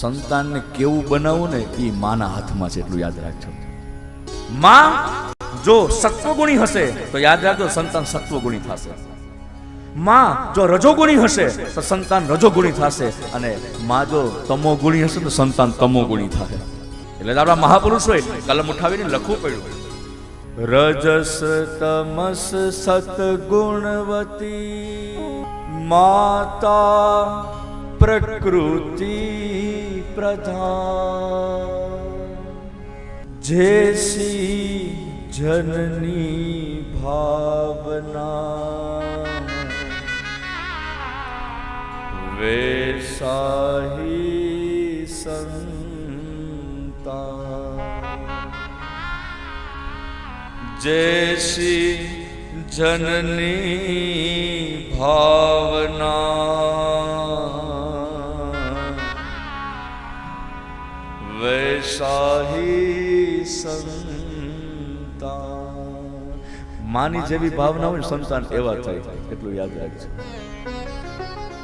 સંતાનને કેવું બનાવવું ને એ માના હાથમાં છે એટલું યાદ રાખજો. માં, જો સત્વગુણી હશે, તો યાદ રાખજો સંતાન સત્વગુણી થશે. માં, જો રજોગુણી હશે, તો સંતાન રજોગુણી થશે. અને માં, જો તમોગુણી હશે, તો સંતાન તમોગુણી થશે. એટલે આપણા મહાપુરુષોએ કલમ ઉઠાવીને લખવું પડ્યું. રજસ તમસ સતગુણવતી માતા પ્રકૃતિ પ્રધાન. જેસી જનની ભાવના. વેસાહી સંતા જેસી જનની ભાવના વૈસાહી સંતા માની જેવી ભાવના હોય સંતાન એવા થાય એટલું યાદ રાખજો।